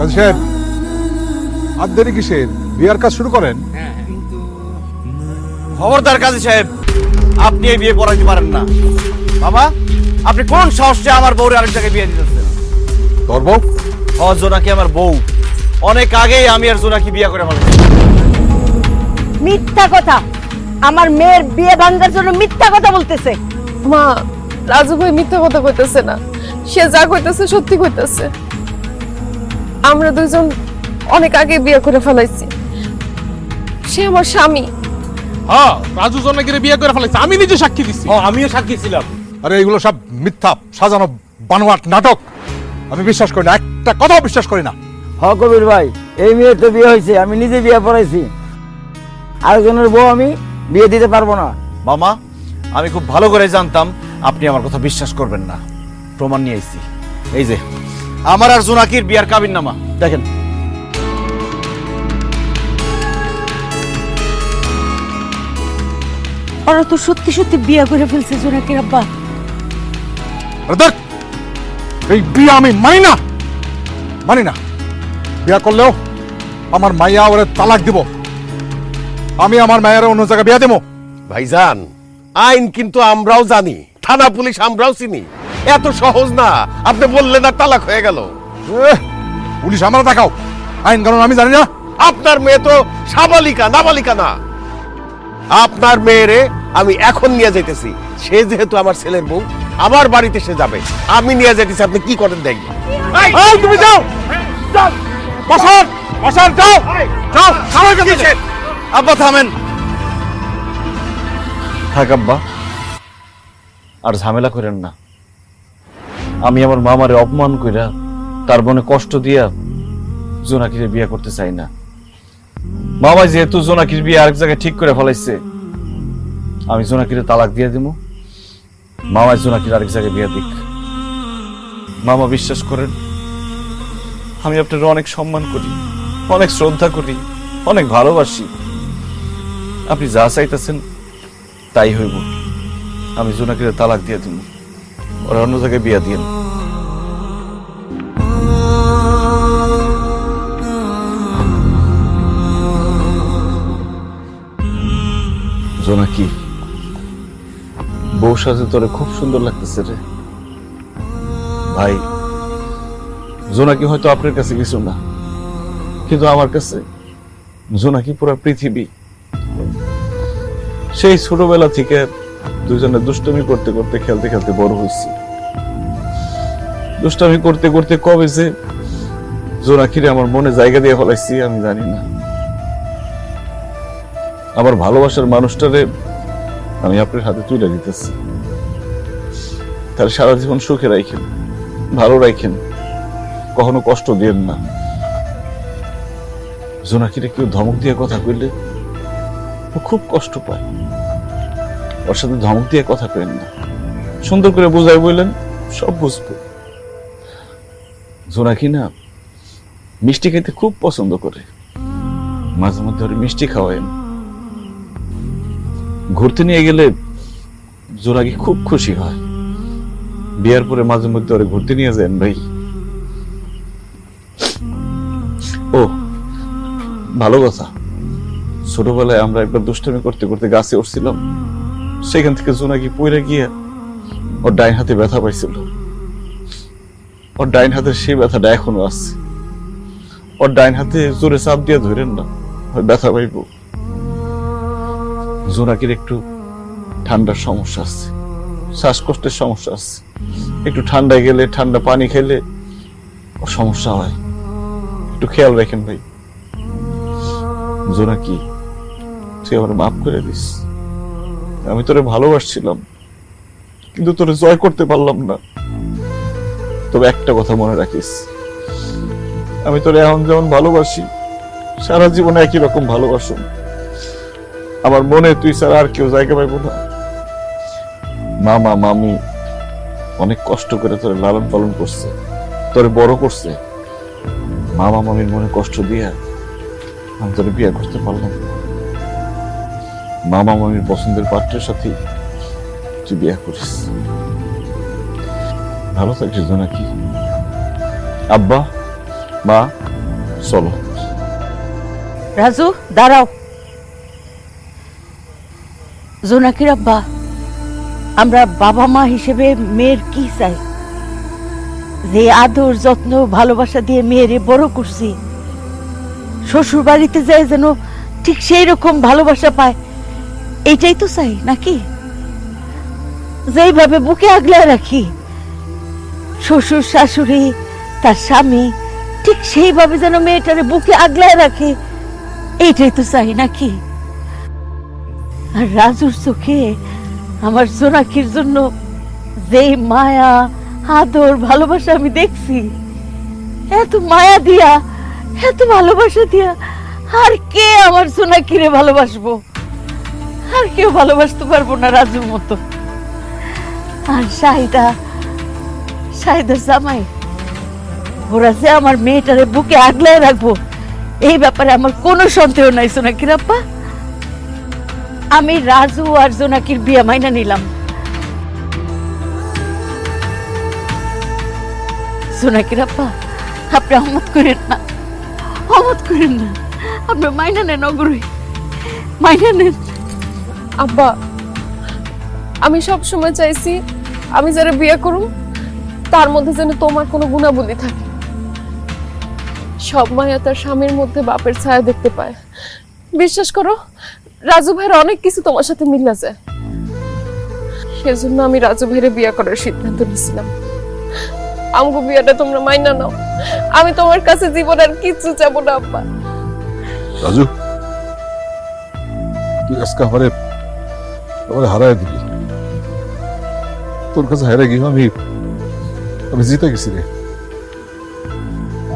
কাজী সাহেব আর দেরি কিসের? বিয়ার কাজ শুরু করেন। খবরদার কাজী সাহেব আপনি এই বিয়ে পড়াইতে পারেন না। বাবা আপনি কোন সাহসে আমার বউরে আরেক জায়গায় বিয়ে দিতেছেন? তোর বউ জোনাকি আমার বউ। অনেক আগেই আমি আর জোনাকি বিয়ে করে ফেলেছি। মিথ্যা কথা। আমার মেয়ের বিয়ে ভাঙার জন্য মিথ্যা কথা বলতেছে। মা রাজু ভাই মিথ্যা কথা কইতেছে না। সে যা কইতেছে সত্যি কইতেছে। আমরা দুইজন অনেক আগে বিয়ে করে ফেলাইছি। সে আমার স্বামী। হ্যাঁ রাজু জনগিরে বিয়ে করে ফেলেছে আমি নিজে সাক্ষী দিচ্ছি ও আমিও সাক্ষী ছিলাম। আরে এগুলো সব মিথ্যা সাজানো বানোয়াট নাটক। আমি বিশ্বাস করি না একটা কথাও বিশ্বাস করি না। হ কবির ভাই এই মেয়ের তো বিয়ে হয়েছে আমি নিজে বিয়ে পড়াইছি। আরেকজনের বউ আমি বিয়ে দিতে পারব না। মামা আমি খুব ভালো করে জানতাম আপনি আমার কথা বিশ্বাস করবেন না। প্রমাণ নিয়ে এসেছি এই যে আমার আর জোনাকির বিয়ার কাবিন নামা দেখেন। ওরা তো সত্যি সত্যি বিয়ে করে ফেলছে জোনাকির আব্বা। এই বিয়ে আমি মানি না। মানি না। বিয়া করলেও আমার মাইয়া ওরে তালাক দিব। আমি আমার মায়ের অন্য জায়গায় বিয়া দেবো। ভাইজান আইন কিন্তু আমরাও জানি। থানা পুলিশ আমরাও চিনি। এত সহজ না। আপনি বললেন আর তালাক হয়ে গেল। পুলিশ আমরা দেখাও। আইন কানুন আমি জানি না। আপনার মেয়ে তো সাবালিকা নাবালিকা না। আপনার মেয়েরে আমি এখন নিয়ে যাইতেছি। সে যেহেতু আমার ছেলের বউ আমার বাড়িতে সে যাবে। আমি নিয়ে যাইতেছি আপনি কি করেন দেখবেন। তুমি যাও। বসান বসান যাও। যাও কাছে আব্বা থামেন। থাক আব্বা। আর ঝামেলা করেন না। আমি আমার মামারে অপমান কইরা তার মনে কষ্ট দিয়া জোনাকিরে বিয়ে করতে চাই না। মামা যেহেতু জোনাকির বিয়ে আরেক জায়গায় ঠিক করে ফেলাইছে, আমি জোনাকিরে তালাক দিয়ে দিব মামা জোনাকির আরেক জায়গায় বিয়ে দিক। মামা বিশ্বাস করেন, আমি আপনার অনেক সম্মান করি, অনেক শ্রদ্ধা করি, অনেক ভালোবাসি। আপনি যা চাইতেছেন তাই হইব। আমি জোনাকিরে তালাক দিয়ে দিব ওরা অন্য জায়গায় বিয়া দিয়েন জোনাকি বউ সাজে তোরে খুব সুন্দর লাগতেছে রে। ভাই জোনাকি হয়তো আপনার কাছে কিছু না, কিন্তু আমার কাছে জোনাকি পুরো পৃথিবী। সেই ছোটবেলা থেকে দুজনে দুষ্টমি করতে করতে খেলতে খেলতে বড় হয়েছি। দুষ্টামি করতে করতে কবে যে জোনাকিরে আমার মনে জায়গা দিয়ে ফেলাইছি, আমি জানি না। আমার ভালোবাসার মানুষটারে আমি আপনার হাতে তুলে দিতেছি। তার সারা জীবন সুখে রাখেন ভালো রাখেন কখনো কষ্ট দিয়েন না। জোনাকিরে কেউ ধমক দিয়ে কথা কইলে ও খুব কষ্ট পায়। ওর সাথে ধমক দিয়ে কথা কেন না। সুন্দর করে বোঝাই বললেন, সব বুঝব। জোনাকি না, মিষ্টি খেতে খুব পছন্দ করে। মাঝে মধ্যে ওর মিষ্টি খাওয়ায় ঘুরতে নিয়ে গেলে জোনাকি খুব খুশি হয়। বিয়ার পরে মাঝে মধ্যে ওরে ঘুরতে নিয়ে যান ভাই। ও, ভালো কথা। ছোটবেলায় আমরা একবার দুষ্টামি করতে করতে গাছে উঠছিলাম। সেখান থেকে জোনাকি পইরা গিয়ে ওর ডাইন হাতে ব্যথা পাইছিল। ওর ডাইন হাতের সেই ব্যথাটা এখনও আছে। ওর ডাইন হাতে জোরে চাপ দিয়ে ধরেন না ব্যথা পাইব। জোনাকির একটু ঠান্ডার সমস্যা আছে, শ্বাসকষ্টের সমস্যা আছে। একটু ঠান্ডায় গেলে, ঠান্ডা পানি খেলে ওর সমস্যা হয়। একটু খেয়াল রাখেন ভাই। জোনাকি, তুই আমার মাফ করে দিস। আমি তোরে ভালোবাসছিলাম, কিন্তু তোরে জয় করতে পারলাম না। তবে একটা কথা মনে রাখিস, আমি তোরে এখন যেমন ভালোবাসি, সারা জীবনে একই রকম ভালোবাসো। আমার মনে তুই ছাড়া আর কেউ জায়গা পাইব না। মামা, মামি অনেক কষ্ট করে তোরে লালন পালন করছে, তোরে বড় করছে। মামা, মামির মনে কষ্ট দিয়ে আমি তোরে বিয়ে করতে পারলাম না। মামা মামির পছন্দের পাত্রের সাথে তুই বিয়ে করিস। ভালো থাকিস নাকি? আব্বা, মা, চলো। রাজু, দাঁড়াও। জোনাকির আব্বা, আমরা বাবা মা হিসেবে মেয়ের কি চাই? যে আদর, যত্ন, ভালোবাসা দিয়ে মেয়েরে বড় করছি। শ্বশুর বাড়িতে যায় যেন ঠিক সেই রকম ভালোবাসা পায়। এইটাই তো চাই, নাকি? যেইভাবে বুকে আগলায় রাখি, শ্বশুর, শাশুড়ি, তার স্বামী, ঠিক সেইভাবে যেন মেয়েটারে বুকে আগলায় রাখে, এইটাই তো চাই, নাকি? আর রাজুর চোখে আমার জোনাকির জন্য যে মায়া, আদর, ভালোবাসা আমি দেখছি, এত মায়া দিয়া, এত ভালোবাসা দিয়া, আর কে আমার জোনাকিরে ভালোবাসবো? আর কেউ ভালোবাসতে পারব না রাজুর মতো। আর শাহিদা, শাহিদার জামাই, ওরা যে আমার মেয়েটারে বুকে আগলায় রাখব, এই ব্যাপারে আমার কোনো সন্দেহ নাই সোনাকির আপ্পা আমি রাজু আর জোনাকির বিয়ে মাইনা নিলাম। সোনাকির আপ্পা আপনি অমত করেন না। অমত করেন না। আপনি মাইনা নেন অগরুই মাইনা নেন। আব্বা, আমি সব সময় চাইছি আমি যারা বিয়ে করুম, তার মধ্যে যেন তোমার কোনো গুণাবলী থাকে। সব মায়া তার স্বামীর মধ্যে বাপের ছায়া দেখতে পায়। বিশ্বাস করো, রাজু ভাইয়ের অনেক কিছু তোমার সাথে মিলে যায়। সেজন্য আমি রাজু ভাইয়ের বিয়ে করার সিদ্ধান্ত নিয়েছিলাম। আমগো বিয়েটা তোমরা মাইনা নাও। আমি তোমার কাছে জীবন আর কিচ্ছু চাবো না, আব্বা। রাজু, তুই আজকে আমারে আমারে হারায় দিবি। তোর কাছে হারা গিয়ে আমি আমি জিতে গেছি রে।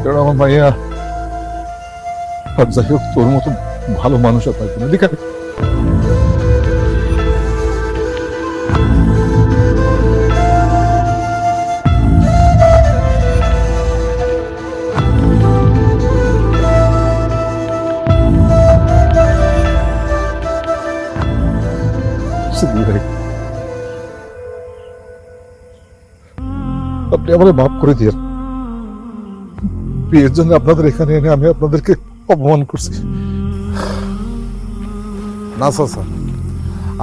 কারণ আমার মাইয়া আর যাই হোক, তোর মতো ভালো মানুষ আর থাকবে না। দেখা আপনি আমাদের মাফ করে দিয়ে বিয়ের জন্য আপনাদের এখানে এনে আমি আপনাদেরকে অপমান করছি। না চাচা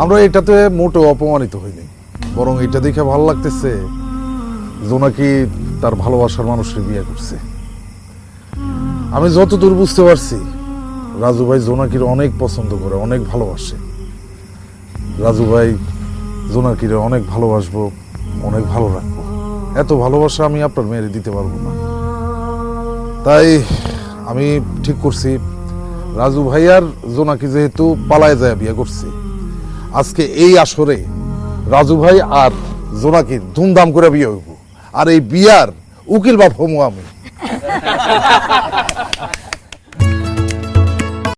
আমরা এটাতে মোটেও অপমানিত হইনি। বরং এটা দেখে ভালো লাগতেছে জোনাকি তার ভালোবাসার মানুষের বিয়ে করছে। আমি যতদূর বুঝতে পারছি, রাজু ভাই জোনাকির অনেক পছন্দ করে, অনেক ভালোবাসে। রাজু ভাই জোনাকিরে অনেক ভালোবাসবো, অনেক ভালো রাখব। এত ভালোবাসা আমি আপনার মেয়েরে দিতে পারব না। তাই আমি ঠিক করছি, রাজু ভাইয়ার জোনাকি যেহেতু পালায় যায় বিয়ে করছি, আজকে এই আসরে রাজু ভাই আর জোনাকি ধুমধাম করে বিয়ে হইব। আর এই বিয়ার উকিল বাপ হমু আমি।